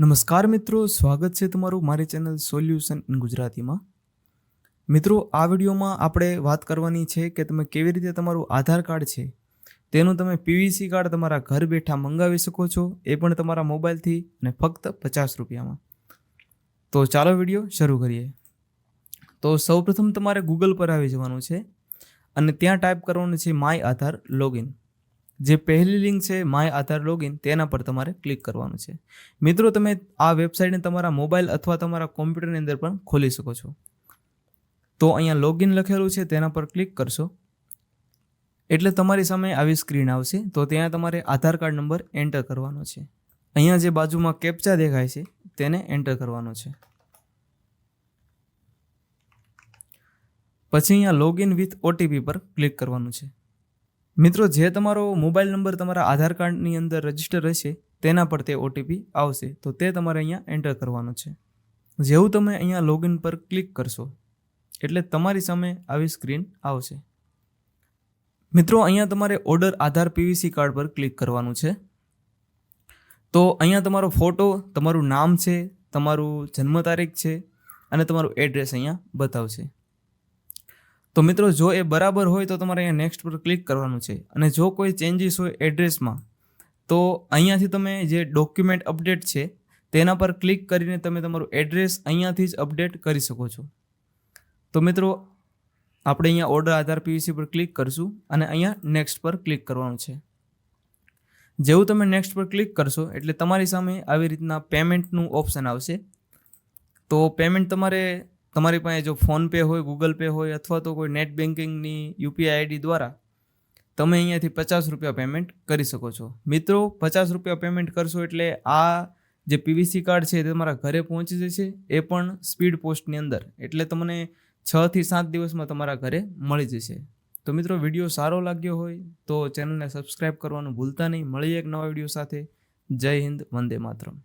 નમસ્કાર મિત્રો, સ્વાગત છે તમારું મારી ચેનલ સોલ્યુશન ઇન ગુજરાતીમાં. મિત્રો, આ વિડીયોમાં આપણે વાત કરવાની છે કે તમે કેવી રીતે તમારું આધાર કાર્ડ છે, તેનું તમે પીવીસી કાર્ડ તમારા ઘર બેઠા મંગાવી શકો છો, એ પણ તમારા મોબાઈલથી અને ફક્ત પચાસ રૂપિયામાં. તો ચાલો વીડિયો શરૂ કરીએ. તો સૌપ્રથમ તમારે ગૂગલ પર આવી જવાનું છે અને ત્યાં ટાઈપ કરવાનું છે માય આધાર લોગિન જે પહેલી લિંક છે માય આધાર લોગિન તેના પર તમારે ક્લિક કરવાનું છે. મિત્રો, તમે આ વેબસાઇટને તમારા મોબાઈલ અથવા તમારા કોમ્પ્યુટરની અંદર પણ ખોલી શકો છો. તો અહીંયા લોગિન લખેલું છે, તેના પર ક્લિક કરશો. એટલે તમારી સામે આવી સ્ક્રીન આવશે. તો ત્યાં તમારે આધાર કાર્ડ નંબર એન્ટર કરવાનો છે. અહીંયા જે બાજુમાં કેપ્ચા દેખાય છે, તેને એન્ટર કરવાનો છે. પછી અહીંયા લોગિન વિથ ઓટીપી પર ક્લિક કરવાનું છે. મિત્રો, જે તમારો મોબાઈલ નંબર તમારા આધાર કાર્ડની અંદર રજિસ્ટર હશે તેના પર તે ઓટીપી આવશે. તો તે તમારે અહીંયા એન્ટર કરવાનો છે. જેવું તમે અહીંયા લોગિન પર ક્લિક કરશો, એટલે તમારી સામે આવી સ્ક્રીન આવશે. મિત્રો, અહીંયા તમારે ઓર્ડર આધાર પીવીસી કાર્ડ પર ક્લિક કરવાનું છે. તો અહીંયા તમારો ફોટો તમારું નામ છે, તમારું જન્મ તારીખ છે, અને તમારું એડ્રેસ અહીંયા બતાવશે. તો મિત્રો, જો એ બરાબર હોય તો તમારે અહીંયા નેક્સ્ટ પર ક્લિક કરવાનું છે. અને જો કોઈ ચેન્જીસ હોય એડ્રેસમાં તો અહીંયાથી તમે જે ડોક્યુમેન્ટ અપડેટ છે, તેના પર ક્લિક કરીને તમે તમારું એડ્રેસ અહીંયાથી જ અપડેટ કરી શકો છો. તો મિત્રો, આપણે અહીંયા ઓર્ડર આધાર પીવીસી પર ક્લિક કરશું અને અહીંયા નેક્સ્ટ પર ક્લિક કરવાનું છે. જેવું તમે નેક્સ્ટ પર ક્લિક કરશો, એટલે તમારી સામે આવી રીતના પેમેન્ટનું ઓપ્શન આવશે. તો પેમેન્ટ તમારે તમારી પાસે જો ફોનપે હોય, ગૂગલ પે હોય અથવા તો કોઈ નેટ બેન્કિંગની યુપીઆઈ આઈડી દ્વારા તમે અહીંયાથી પચાસ રૂપિયા પેમેન્ટ કરી શકો છો. મિત્રો, પચાસ રૂપિયા પેમેન્ટ કરશો એટલે આ જે પીવીસી કાર્ડ છે તે તમારા ઘરે પહોંચી જશે. એ પણ સ્પીડ પોસ્ટની અંદર. એટલે તમને છ થી સાત દિવસમાં તમારા ઘરે મળી જશે. તો મિત્રો વીડિયો સારો લાગ્યો હોય તો ચેનલને સબસ્ક્રાઈબ કરવાનું ભૂલતા નહીં. મળીએ એક નવા વીડિયો સાથે. જય હિન્દ, વંદે માતરમ.